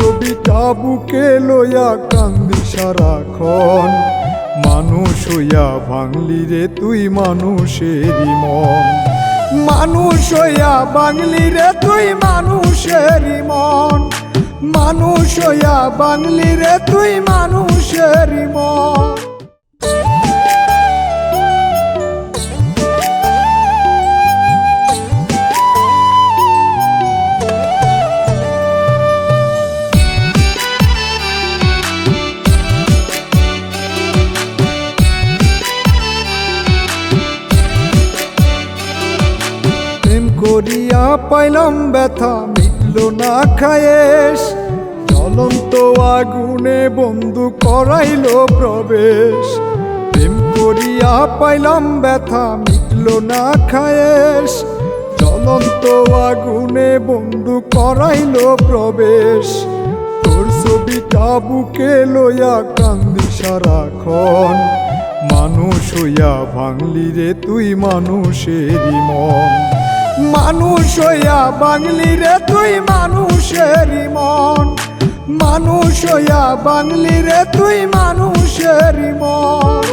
ছবিটা বুকে লইয়া কান্দি সারাক্ষণ, মানুষ হইয়া ভাঙলি রে তুই মানুষেরই মন। মানুষ হইয়া বাংলি রে তুই মানুষেরই মন। মানুষ হইয়া বাংলি রে তুই মানুষেরই মন। পাইলাম ব্যথা মিটল না খায়েশ। জ্বলন্ত আগুনে বন্ধু করাইল প্রবেশ। প্রেম করিয়া পাইলাম ব্যথা মিটল না খায়েশ। জ্বলন্ত আগুনে বন্ধু করাইল প্রবেশ। তোর ছবিটা বুকে লইয়া কান্দি সারাক্ষণ। মানুষ হইয়া ভাঙলি রে তুই মানুষেরই মন। মানুষ হইয়া বাংলি রে তুই মানুষেরই মন। মানুষ হইয়া বাংলি রে তুই মানুষেরই মন।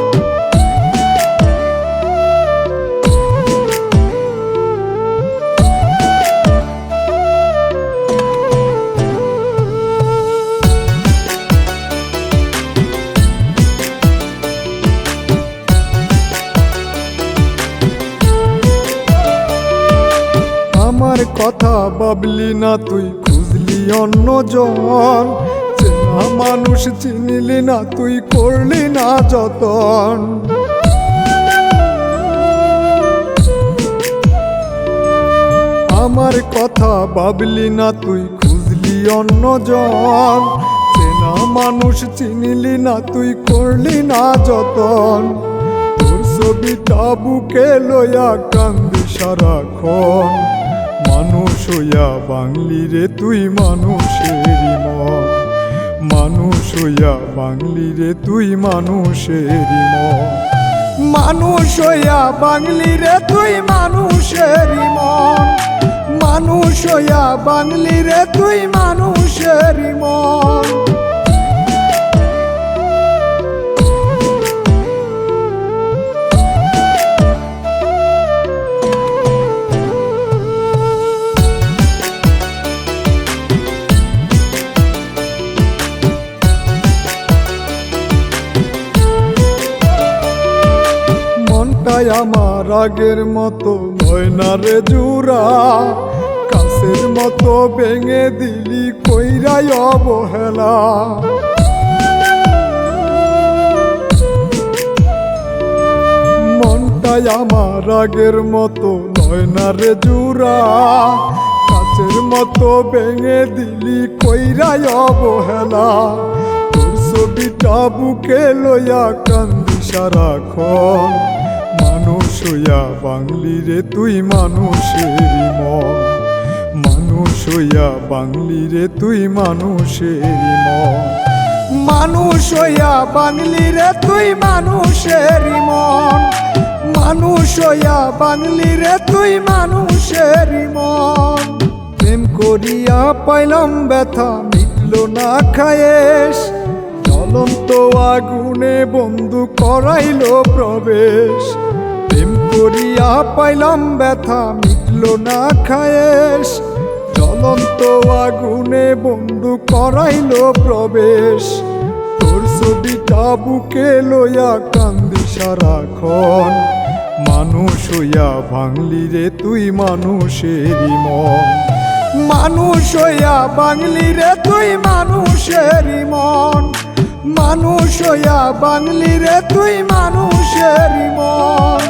কথা ভাবলি না তুই, খুঁজলি অন্য জন। চেনা মানুষ চিনিলি না তুই, করলি না যতন। আমার কথা ভাবলি না তুই, খুঁজলি অন্য জন। চেনা মানুষ চিনিলি না তুই, করলি না যতন। তোর ছবিটা বুকে লইয়া কান্দি সারাক্ষণ। মানুষ হইয়া বাংলি রে, তুই মানুষেরই মন। মানুষ হইয়া বাংলি রে, তুই মানুষেরই মন। মানুষ হইয়া বাংলি রে, তুই মানুষেরই মন। মানুষ হইয়া বাংলি রে, তুই মানুষেরই মনটাই আমার আগের মতো, ময়না রে জুরা। কাছের মতো ভেঙে দিলি, কইরাই অবহেলা। মনটাই আমার আগের মতো নয়না রে জুরা। কাছের মতো ভেঙে দিলি, কইরাই অবহেলা। ছবিটা বুকে লইয়া কান্দি সারাক্ষণ। মানুষ হইয়া বাংলি রে, তুই মানুষেরই মন। মানুষ হইয়া বাংলি রে, তুই মানুষেরই মন। মানুষ হইয়া বাংলি রে, তুই মানুষেরই মন। মানুষ হইয়া বাংলি রে, তুই মানুষেরই মন। প্রেম করিয়া পাইলাম ব্যথা, মিটল না খায়েশ। জ্বলন্ত আগুনে বন্ধু করাইল প্রবেশ। করিয়া পাইলাম ব্যথা, মিটল না খায়েশ। জ্বলন্ত আগুনে বন্ধু করাইল প্রবেশ। তোর ছবিটা বুকে লইয়া কান্দি সারাক্ষণ। মানুষ হইয়া ভাঙলি রে তুই মানুষেরই মন। মানুষ হইয়া বাংলি রে তুই মানুষেরই মন। মানুষ হইয়া বাংলি রে তুই মানুষেরই মন।